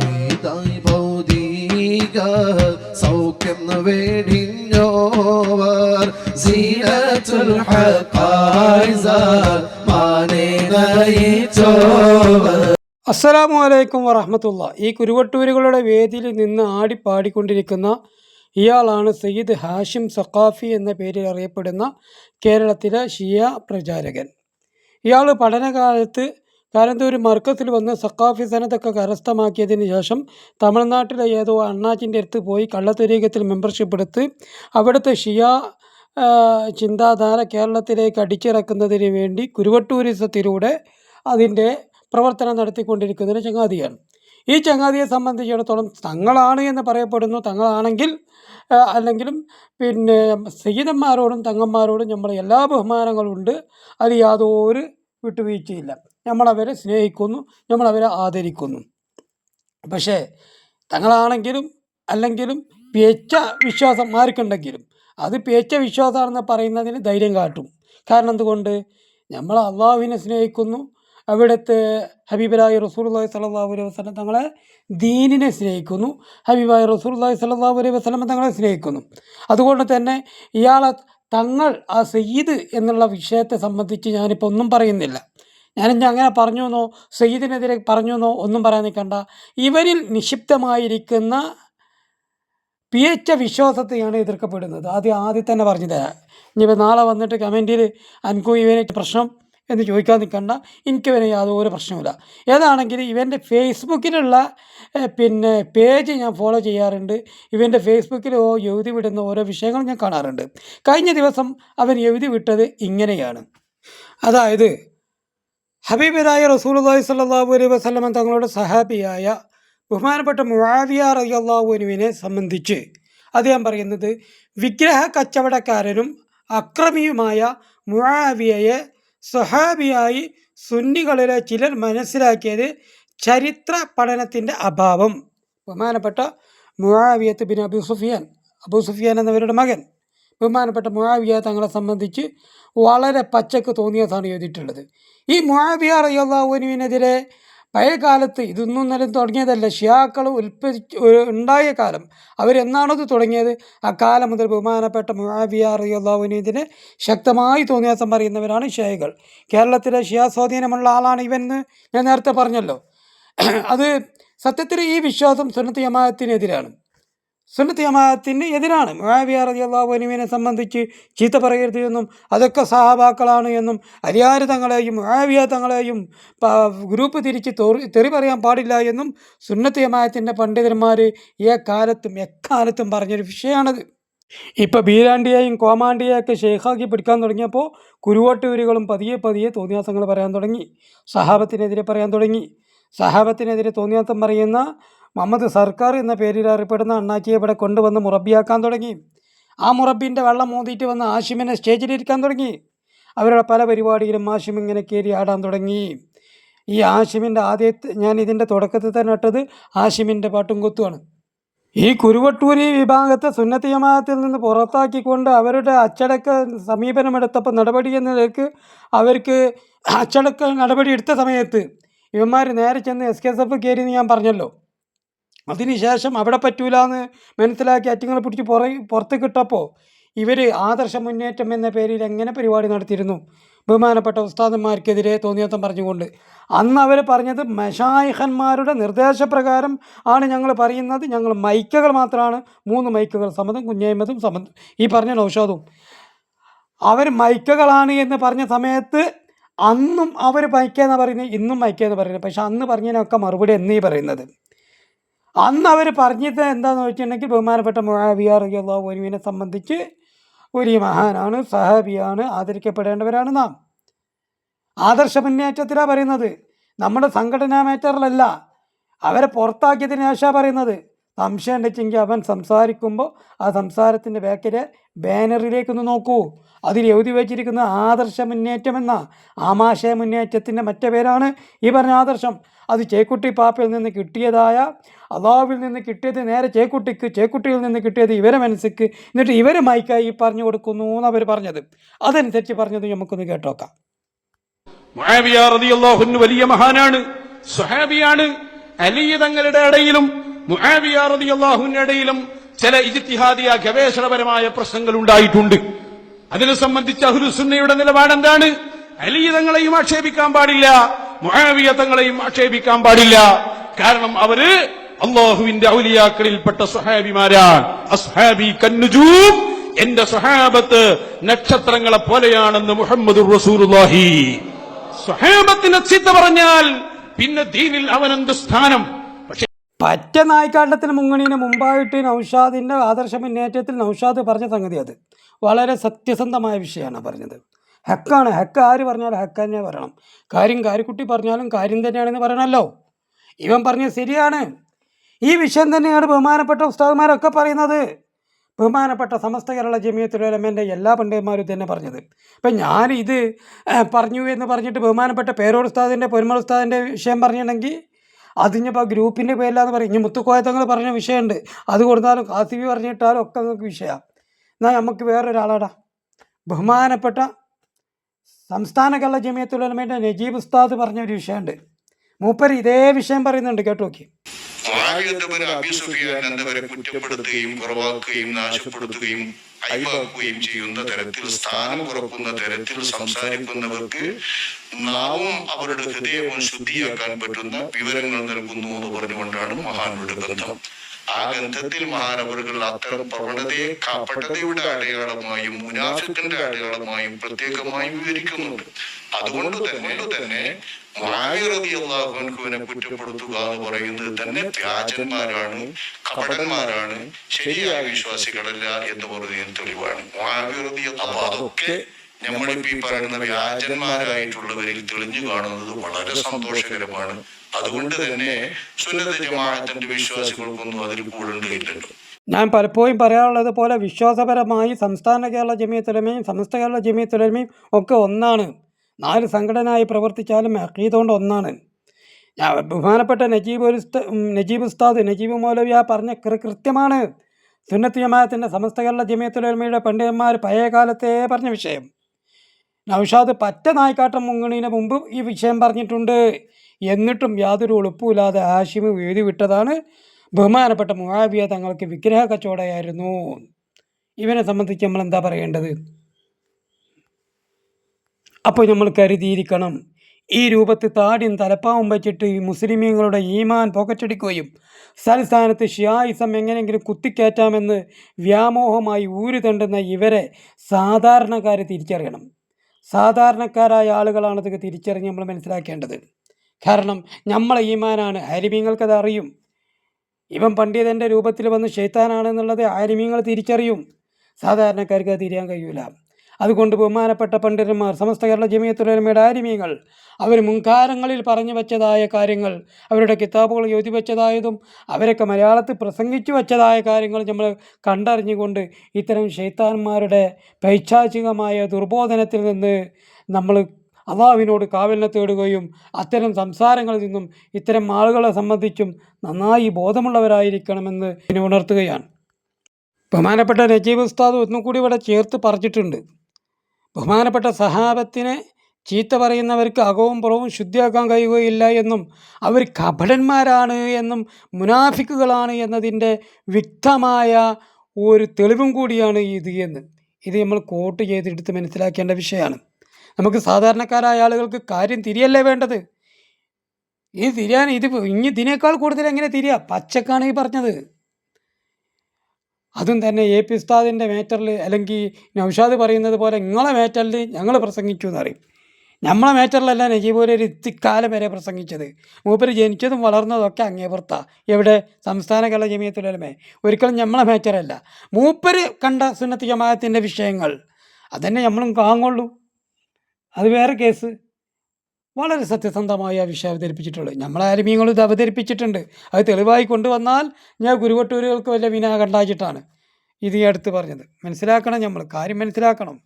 ഹിതായി ഭൗതിക വേടിഞ്ഞോവർ അസ്സലാമു അലൈക്കും വറഹമത്തുള്ള. ഈ കുരുവട്ടൂരുകളുടെ വേദിയിൽ നിന്ന് ആടി പാടിക്കൊണ്ടിരിക്കുന്ന ഇയാളാണ് സയ്യിദ് ഹാഷിം സഖാഫി എന്ന പേരിൽ അറിയപ്പെടുന്ന കേരളത്തിലെ ഷിയ പ്രചാരകൻ. ഇയാൾ പഠനകാലത്ത് കാലന്തൂർ മർക്കസിൽ വന്ന് സക്കാഫി സനതൊക്കെ കരസ്ഥമാക്കിയതിന് ശേഷം തമിഴ്നാട്ടിലെ ഏതോ അണ്ണാച്ചിന്റെ അടുത്ത് പോയി കള്ളത്തരീകത്തിൽ മെമ്പർഷിപ്പ് എടുത്ത് അവിടുത്തെ ഷിയ ചിന്താധാര കേരളത്തിലേക്ക് അടിച്ചിറക്കുന്നതിന് വേണ്ടി കുരുവട്ടൂരിസത്തിലൂടെ അതിന്റെ പ്രവർത്തനം നടത്തിക്കൊണ്ടിരിക്കുന്നതിന് ചങ്ങാതിയാണ്. ഈ ചങ്ങാതിയെ സംബന്ധിച്ചിടത്തോളം തങ്ങളാണ് എന്ന് പറയപ്പെടുന്നു. തങ്ങളാണെങ്കിൽ അല്ലെങ്കിലും പിന്നെ സയ്യിദന്മാരോടും തങ്ങന്മാരോടും നമ്മൾ എല്ലാ ബഹുമാനങ്ങളും ഉണ്ട് അതിൽ യാതൊരു വിട്ടുവീഴ്ചയില്ല. നമ്മളവരെ സ്നേഹിക്കുന്നു നമ്മളവരെ ആദരിക്കുന്നു. പക്ഷേ തങ്ങളാണെങ്കിലും അല്ലെങ്കിലും പേച്ച വിശ്വാസം മാർക്കുണ്ടെങ്കിലും അത് പേച്ച വിശ്വാസമാണെന്ന് പറയുന്നതിന് ധൈര്യം കാട്ടും. കാരണം എന്തുകൊണ്ട്? നമ്മൾ അള്ളാഹുവിനെ സ്നേഹിക്കുന്നു. അവിടുത്തെ ഹബീബലായി റസൂർല്ലാഹി സല്ലാഹു അലൈഹി വസ്ലം തങ്ങളെ ദീനിനെ സ്നേഹിക്കുന്നു. ഹബീബായ റസൂർല്ലാഹി സല്ലാഹു അലൈഹി വസ്ലം തങ്ങളെ സ്നേഹിക്കുന്നു. അതുകൊണ്ട് തന്നെ ഇയാളെ തങ്ങൾ ആ സയ്യിദ് എന്നുള്ള വിഷയത്തെ സംബന്ധിച്ച് ഞാനിപ്പോൾ ഒന്നും പറയുന്നില്ല. ഞാനിനി അങ്ങനെ പറഞ്ഞു എന്നോ സയ്യിദിനെതിരെ പറഞ്ഞു എന്നോ ഒന്നും പറയാൻ നിൽക്കണ്ട. ഇവരിൽ നിക്ഷിപ്തമായിരിക്കുന്ന പിയച്ച വിശ്വാസത്തെയാണ് എതിർക്കപ്പെടുന്നത്. അത് ആദ്യം തന്നെ പറഞ്ഞു തരാം. ഇനിയിപ്പോൾ നാളെ വന്നിട്ട് കമന്റിൽ അനുഭവം ഇവനെ പ്രശ്നം എന്ന് ചോദിക്കാൻ നിൽക്കണ്ട. എനിക്ക് ഇവനെ യാതൊരു പ്രശ്നമില്ല ഏതാണെങ്കിലും ഇവന്റെ ഫേസ്ബുക്കിലുള്ള പിന്നെ പേജ് ഞാൻ ഫോളോ ചെയ്യാറുണ്ട്. ഇവന്റെ ഫേസ്ബുക്കിൽ എഴുതി വിടുന്ന ഓരോ വിഷയങ്ങൾ ഞാൻ കാണാറുണ്ട്. കഴിഞ്ഞ ദിവസം അവൻ എഴുതി വിട്ടത് ഇങ്ങനെയാണ്. അതായത് ഹബീബിനായ റസൂലുള്ളാഹി സ്വല്ലല്ലാഹു അലൈഹി വസല്ലം തങ്ങളുടെ സഹാബിയായ ബഹുമാനപ്പെട്ട മുആവിയ റളിയല്ലാഹുവിനെ സംബന്ധിച്ച് അദ്ദേഹം പറയുന്നത് വിഗ്രഹ കച്ചവടക്കാരനും അക്രമിയുമായ മുആവിയയെ സഹാബിയായി സുന്നികളിലെ ചിലർ മനസ്സിലാക്കിയത് ചരിത്ര പഠനത്തിന്റെ അഭാവം. ബഹുമാനപ്പെട്ട Muawiyah bin Abu Sufyan Abu Sufyan എന്നവരുടെ മകൻ. ബഹുമാനപ്പെട്ട മുആവിയ തങ്ങളെ സംബന്ധിച്ച് വളരെ പച്ചക്ക് തോന്നിയതാണ് എഴുതിയിട്ടുള്ളത്. ഈ മുആവിയ റയ്യാഹുവിനുവിനെതിരെ പഴയ കാലത്ത് ഇതൊന്നും നിലം തുടങ്ങിയതല്ല. ഷിയാക്കൾ ഉൽപ്പതിച്ച് ഉണ്ടായ കാലം. അവരെന്നാണത് തുടങ്ങിയത്? ആ കാലം മുതൽ ബഹുമാനപ്പെട്ട മുഹാബിയ റയ്യാഹുവിനെതിരെ ശക്തമായി തോന്നിയാസം പറയുന്നവരാണ് ഷിയകൾ. കേരളത്തിലെ ഷിയാ സ്വാധീനമുള്ള ആളാണ് ഇവൻ ഞാൻ നേരത്തെ പറഞ്ഞല്ലോ. അത് സത്യത്തിൽ ഈ വിശ്വാസം സുന്നത്ത് ജമാഅത്തിനെതിരാണ്. സുന്നത്ത് ജമാഅത്തിന് എതിരാണ്. മുആവിയ റളിയല്ലാഹു അള്ളാഹുനുവിനെ സംബന്ധിച്ച് ചീത്ത പറയരുത് എന്നും അതൊക്കെ സഹാബാക്കളാണ് എന്നും അലിയാർ തങ്ങളെയും മുആവിയ തങ്ങളെയും ഗ്രൂപ്പ് തിരിച്ച് തെറി തെറി പറയാൻ പാടില്ല എന്നും സുന്നത്ത് ജമാഅത്തിന്റെ പണ്ഡിതന്മാർ ഏ കാലത്തും എക്കാലത്തും പറഞ്ഞൊരു വിഷയമാണത് ഇപ്പോൾ ബീരാണ്ടിയെയും കോമാണ്ടിയെയൊക്കെ ഷെയ്ഖാക്കി പിടിക്കാൻ തുടങ്ങിയപ്പോൾ കുരുവട്ടൂരുകളും പതിയെ പതിയെ തോന്നിയാസങ്ങൾ പറയാൻ തുടങ്ങി. സഹാബത്തിനെതിരെ പറയാൻ തുടങ്ങി. സഹാബത്തിനെതിരെ തോന്നിയാസം പറയുന്ന മുഹമ്മദ് സർക്കാർ എന്ന പേരിൽ അറിയപ്പെടുന്ന അണ്ണാച്ചിയെ ഇവിടെ കൊണ്ടുവന്ന് മുറബിയാക്കാൻ തുടങ്ങി. ആ മുറബിന്റെ വെള്ളം മോന്തിയിട്ട് വന്ന് ആഷിമിനെ സ്റ്റേജിലിരിക്കാൻ തുടങ്ങി. അവരുടെ പല പരിപാടിയിലും ആഷിം ഇങ്ങനെ കയറി ആടാൻ തുടങ്ങി. ഈ ആഷിമിന്റെ ആദ്യത്തെ ഞാൻ ഇതിന്റെ തുടക്കത്തിൽ തന്നെ ഇട്ടത് ആഷിമിന്റെ പാട്ടും കൊത്തുമാണ് ഈ കുരുവട്ടൂരി വിഭാഗത്തെ സുന്നത്തി ജമാഅത്തിൽ നിന്ന് പുറത്താക്കിക്കൊണ്ട് അവരുടെ അച്ചടക്ക സമീപനമെടുത്തപ്പോൾ നടപടി എന്ന നിലയ്ക്ക് അവർക്ക് അച്ചടക്ക നടപടി എടുത്ത സമയത്ത് ഇവന്മാർ നേരെ ചെന്ന് എസ് കെ എസ് എഫ് കയറി എന്ന് ഞാൻ പറഞ്ഞല്ലോ. അതിനുശേഷം അവിടെ പറ്റൂല എന്ന് മനസ്സിലാക്കി അറ്റിങ്ങളെ പിടിച്ച് പുറ പുറത്ത് കിട്ടപ്പോൾ ഇവർ ആദർശ മുന്നേറ്റം എന്ന പേരിൽ എങ്ങനെ പരിപാടി നടത്തിയിരുന്നു? ബഹുമാനപ്പെട്ട ഉസ്താദന്മാർക്കെതിരെ തോന്നിയത്തം പറഞ്ഞുകൊണ്ട്. അന്ന് അവർ പറഞ്ഞത് മഷായിഖന്മാരുടെ നിർദ്ദേശപ്രകാരം ആണ് ഞങ്ങൾ പറയുന്നത്. ഞങ്ങൾ മൈക്കുകൾ മാത്രമാണ്. മൂന്ന് മൈക്കുകൾ സമ്മതം കുഞ്ഞേമതും സമ്മതം ഈ പറഞ്ഞ നൗഷാദും. അവർ മൈക്കുകളാണ് എന്ന് പറഞ്ഞ സമയത്ത് അന്നും അവർ മൈക്കെന്ന് പറയുന്നത്? ഇന്നും മൈക്കെന്ന് പറയുന്നത്. പക്ഷേ അന്ന് പറഞ്ഞതിനൊക്കെ മറുപടി എന്നീ പറയുന്നത്? അന്ന് അവർ പറഞ്ഞത് എന്താണെന്ന് വെച്ചിട്ടുണ്ടെങ്കിൽ ബഹുമാനപ്പെട്ട മുആവിയ റളിയല്ലാഹു ഒരുവിനെ സംബന്ധിച്ച് ഒരു മഹാനാണ് സഹാബിയാണ് ആദരിക്കപ്പെടേണ്ടവരാണ് നാം. ആദർശ മുന്നേറ്റത്തിലാണ് പറയുന്നത്. നമ്മുടെ സംഘടനാ മേറ്ററിലല്ല. അവരെ പുറത്താക്കിയതിന് ശേഷമാണ് പറയുന്നത്. സംശയം ഉണ്ടെങ്കിൽ അവൻ സംസാരിക്കുമ്പോൾ ആ സംസാരത്തിന്റെ ബാക്കിലെ ബാനറിലേക്കൊന്ന് നോക്കൂ. അതിൽ എഴുതി വച്ചിരിക്കുന്ന ആദർശ മുന്നേറ്റമെന്ന ആമാശയ മുന്നേറ്റത്തിന്റെ മറ്റേ പേരാണ് ഈ പറഞ്ഞ ആദർശം. അത് ചേക്കുട്ടി പാപ്പയിൽ നിന്ന് കിട്ടിയതായ അള്ളാഹുവിൽ നിന്ന് കിട്ടിയത് നേരെ ചേക്കുട്ടിക്ക് ചേക്കുട്ടിയിൽ നിന്ന് കിട്ടിയത് ഇവരെ മനസ്സിക്ക്. എന്നിട്ട് ഇവരെ മൈക്കായി പറഞ്ഞു കൊടുക്കുന്നു അവർ പറഞ്ഞത്. അതനുസരിച്ച് പറഞ്ഞത് നമുക്കൊന്ന് കേട്ടോക്കാം. വലിയ മഹാനാണ് സുഹാബിയാണ് അലി തങ്ങളുടെ ഇടയിലും മുഹാബിയാറതി റളിയല്ലാഹുവിന്റെ ഇടയിലും ചില ഇജിത്തിഹാദിയ ഗവേഷണപരമായ പ്രശ്നങ്ങൾ ഉണ്ടായിട്ടുണ്ട്. അതിനെ സംബന്ധിച്ച് അഹ്ലുസുന്നയുടെ നിലപാട് എന്താണ് അലി തങ്ങളെയും ആക്ഷേപിക്കാൻ പാടില്ല. മുആവിയ തങ്ങളെയും ആക്ഷേപിക്കാൻ പാടില്ല. കാരണം അവർ അള്ളാഹുവിന്റെ ഔലിയാക്കളിൽപ്പെട്ട സുഹാബിമാരാണ്. അസ്ഹാബി കന്നുജൂം എന്റെ സുഹാബത്ത് നക്ഷത്രങ്ങളെ പോലെയാണെന്ന് മുഹമ്മദ് സുഹാബത്തിനെ ചീത്ത പറഞ്ഞാൽ പിന്നെ ദീനിൽ അവനെന്ത് സ്ഥാനം? പറ്റ നായ്ക്കാട്ടത്തിന് മുങ്ങണീന് മുമ്പായിട്ട് നൗഷാദിന്റെ ആദർശ മുന്നേറ്റത്തിൽ നൗഷാദ് പറഞ്ഞ സംഗതി അത്. വളരെ സത്യസന്ധമായ വിഷയമാണ് പറഞ്ഞത്. ഹക്കാണ്. ഹക്ക് ആര് പറഞ്ഞാലും ഹക്ക് തന്നെ പറയണം കാര്യം കാരിക്കുട്ടി പറഞ്ഞാലും കാര്യം തന്നെയാണെന്ന് പറയണമല്ലോ ഇവൻ പറഞ്ഞത് ശരിയാണ്. ഈ വിഷയം തന്നെയാണ് ബഹുമാനപ്പെട്ട ഉസ്താദുമാരൊക്കെ പറയുന്നത്. ബഹുമാനപ്പെട്ട സമസ്ത കേരള ജമിയത്തുലമന്റെ എല്ലാ പണ്ഡിതന്മാരും തന്നെ പറഞ്ഞത്. ഇപ്പം ഞാൻ ഇത് പറഞ്ഞു എന്ന് പറഞ്ഞിട്ട് ബഹുമാനപ്പെട്ട പേരോട് ഉസ്താദിന്റെ പൊരുമൾ ഉസ്താദിന്റെ വിഷയം പറഞ്ഞിട്ടുണ്ടെങ്കിൽ അതിനിപ്പോൾ ഗ്രൂപ്പിന്റെ പേരിലാന്ന് പറയും. ഇനി മുത്തുക്കോയത്തങ്ങൾ പറഞ്ഞ വിഷയമുണ്ട്. അത് കൊടുത്താലും കാസിബി പറഞ്ഞിട്ടാലും ഒക്കെ നിങ്ങൾക്ക് വിഷയമാണ് എന്നാൽ നമുക്ക് വേറൊരാളാടാ. ബഹുമാനപ്പെട്ട സംസ്ഥാന കേരള ജമിയത്തുലമയുടെ നജീബ് ഉസ്താദ് പറഞ്ഞ ഒരു വിഷയമുണ്ട്. മൂപ്പർ ഇതേ വിഷയം പറയുന്നുണ്ട്. കേട്ടു നോക്കി മുആവിയത്തുബ്നു അബി സുഫിയാൻ എന്നവരെ കുറ്റപ്പെടുത്തുകയും കുറവാക്കുകയും നാശപ്പെടുത്തുകയും അയവാക്കുകയും ചെയ്യുന്ന തരത്തിൽ സ്ഥാനം ഉറക്കുന്ന തരത്തിൽ സംസാരിക്കുന്നവർക്ക് നാവും അവരുടെ ഹൃദയവും ശുദ്ധിയാക്കാൻ പറ്റുന്ന വിവരങ്ങൾ നൽകുന്നു എന്ന് പറഞ്ഞുകൊണ്ടാണ് മഹാനുടെ ബന്ധം ആ ഗന്ധത്തിൽ മഹാനവറുകൾ അത്തരം പ്രവണതയെ കപടതയുടെ അടയാളമായും മുനാഫിക്കിന്റെ അടയാളമായും പ്രത്യേകമായും വിവരിക്കുന്നുണ്ട്. അതുകൊണ്ട് തന്നെ തന്നെ അള്ളാഹുവിനെ കുറ്റപ്പെടുത്തുക എന്ന് പറയുന്നത് തന്നെ വ്യാജന്മാരാണ് കപടന്മാരാണ് ശരിയായ വിശ്വാസികളല്ല എന്ന് പറയുന്നതിന് തെളിവാണ്. അപ്പൊ അതൊക്കെ നമ്മളിപ്പോ ഈ പറയുന്ന വ്യാജന്മാരായിട്ടുള്ളവരിൽ തെളിഞ്ഞു കാണുന്നത് വളരെ സന്തോഷകരമാണ്. അതുകൊണ്ട് തന്നെ സുന്നത ജമാഅത്തിന്റെ വിശ്വാസികൾക്കൊന്നും അതിൽ കൂടുതലില്ലല്ലോ ഞാൻ പലപ്പോഴും പറയാറുള്ളത് പോലെ വിശ്വാസപരമായി സംസ്ഥാന കേരള ജമിയത്തുലമയും സമസ്ത കേരള ജമിയത്തുലമയും ഒക്കെ ഒന്നാണ്. നാല് സംഘടനയായി പ്രവർത്തിച്ചാലും അക്കീതുകൊണ്ട് ഒന്നാണ്. ഞാൻ ബഹുമാനപ്പെട്ട നജീബ് ഒരു ഉസ്ത- നജീബ് ഉസ്താദ് നജീബ് മൗലവി ആ പറഞ്ഞ കൃ- കൃത്യമാണ്. സുന്നത്ത് ജമാഅത്തിന്റെ സമസ്ത കേരള ജമിയത്തുലമയുടെ പണ്ഡിതന്മാർ പഴയ കാലത്തേ പറഞ്ഞ വിഷയം. നൗഷാദ് പറ്റ നായ്ക്കാട്ടം മുങ്ങണീന് മുമ്പ് ഈ വിഷയം പറഞ്ഞിട്ടുണ്ട്. എന്നിട്ടും യാതൊരു ഒളിപ്പുമില്ലാതെ ആശിമ് എഴുതി വിട്ടതാണ് ബഹുമാനപ്പെട്ട മുഹാബിയ തങ്ങൾക്ക് വിഗ്രഹ കച്ചവടമായിരുന്നു. ഇവനെ സംബന്ധിച്ച് നമ്മൾ എന്താ പറയേണ്ടത്? അപ്പോൾ നമ്മൾ കരുതിയിരിക്കണം ഈ രൂപത്തിൽ താടിയും തലപ്പാവും വച്ചിട്ട് ഈ മുസ്ലിമീങ്ങളുടെ ഈമാൻ പോക്കറ്റടിക്കുകയും സ്ഥലസ്ഥാനത്ത് ഷിയായിസം എങ്ങനെയെങ്കിലും കുത്തിക്കയറ്റാമെന്ന് വ്യാമോഹമായി ഊരുതണ്ടുന്ന ഇവരെ സാധാരണക്കാർ തിരിച്ചറിയണം. സാധാരണക്കാരായ ആളുകളാണ് ഇതൊക്കെ തിരിച്ചറിഞ്ഞ് നമ്മൾ മനസ്സിലാക്കേണ്ടത്. കാരണം നമ്മളെ ഈമാനാണ്. ഹരിമീങ്ങൾക്കത് അറിയും. ഇവൻ പണ്ഡിതന്റെ രൂപത്തിൽ വന്ന് ഷെയ്ത്താനാണെന്നുള്ളത് ആരിമീങ്ങൾ തിരിച്ചറിയും. സാധാരണക്കാർക്ക് അത് തിരിയാൻ കഴിയൂല. അതുകൊണ്ട് ബഹുമാനപ്പെട്ട പണ്ഡിതന്മാർ സമസ്ത കേരള ജമിയത്തുലമയുടെ ആരിമീങ്ങൾ അവർ മുൻകാലങ്ങളിൽ പറഞ്ഞു വെച്ചതായ കാര്യങ്ങൾ അവരുടെ കിതാബുകൾ എഴുതി വെച്ചതായതും അവരൊക്കെ മലയാളത്തിൽ പ്രസംഗിച്ചു വെച്ചതായ കാര്യങ്ങൾ നമ്മൾ കണ്ടറിഞ്ഞുകൊണ്ട് ഇത്തരം ഷെയ്ത്താന്മാരുടെ പൈശാചികമായ ദുർബോധനത്തിൽ നിന്ന് നമ്മൾ അള്ളാഹുവിനോട് കാവലിനെ തേടുകയും അത്തരം സംസാരങ്ങളിൽ നിന്നും ഇത്തരം ആളുകളെ സംബന്ധിച്ചും നന്നായി ബോധമുള്ളവരായിരിക്കണമെന്ന് ഉണർത്തുകയാണ്. ബഹുമാനപ്പെട്ട നജീബ് ഉസ്താദ് ഒന്നും കൂടി ഇവിടെ ചേർത്ത് പറഞ്ഞിട്ടുണ്ട്. ബഹുമാനപ്പെട്ട സഹാബത്തിനെ ചീത്ത പറയുന്നവർക്ക് അകവും പുറവും ശുദ്ധിയാക്കാൻ കഴിയുകയില്ല എന്നും അവർ കപടന്മാരാണ് എന്നും മുനാഫിക്കുകളാണ് എന്നതിന്റെ വ്യക്തമായ ഒരു തെളിവും കൂടിയാണ് ഇത് എന്ന്. ഇത് നമ്മൾ കോട്ട് ചെയ്തെടുത്ത് മനസ്സിലാക്കേണ്ട വിഷയമാണ്. നമുക്ക് സാധാരണക്കാരായ ആളുകൾക്ക് കാര്യം തിരിയല്ലേ വേണ്ടത്? ഇത് തിരിയാൻ ഇത് ഇനി ഇതിനേക്കാൾ കൂടുതൽ എങ്ങനെ തിരിയാ? പച്ചക്കാണ് ഈ പറഞ്ഞത്. അതും തന്നെ എ പി ഉസ്താദിന്റെ മേറ്ററിൽ അല്ലെങ്കിൽ നൗഷാദ് പറയുന്നത് പോലെ നിങ്ങളെ മേറ്ററിൽ ഞങ്ങൾ പ്രസംഗിച്ചു എന്ന് പറയും നമ്മളെ മേറ്ററിലല്ല നജീബ് ഒരു ഇത്തിക്കാലം വരെ പ്രസംഗിച്ചത്. മൂപ്പര് ജനിച്ചതും വളർന്നതൊക്കെ ഒക്കെ അങ്ങേപ്പുറത്താ. എവിടെ? സംസ്ഥാന കേരള ജമിയത്തുലമേ ഒരിക്കലും നമ്മളെ മേറ്ററല്ല. മൂപ്പര് കണ്ട സുന്നത്തി ജമാഅത്തിന്റെ വിഷയങ്ങൾ അതന്നെ നമ്മളും കാങ്ങുള്ളൂ അത് വേറെ കേസ്. വളരെ സത്യസന്ധമായി വിഷയം അവതരിപ്പിച്ചിട്ടുള്ളത് നമ്മളെ ആരുമീങ്ങളും ഇത് അവതരിപ്പിച്ചിട്ടുണ്ട്. അത് തെളിവായി കൊണ്ടുവന്നാൽ ഞാൻ ഗുരുവട്ടൂരുകൾക്ക് വല്ല വിനാ കണ്ടാച്ചിട്ടാണ് ഇത് ഈ അടുത്ത് പറഞ്ഞത്. മനസ്സിലാക്കണം നമ്മൾ. കാര്യം മനസ്സിലാക്കണം.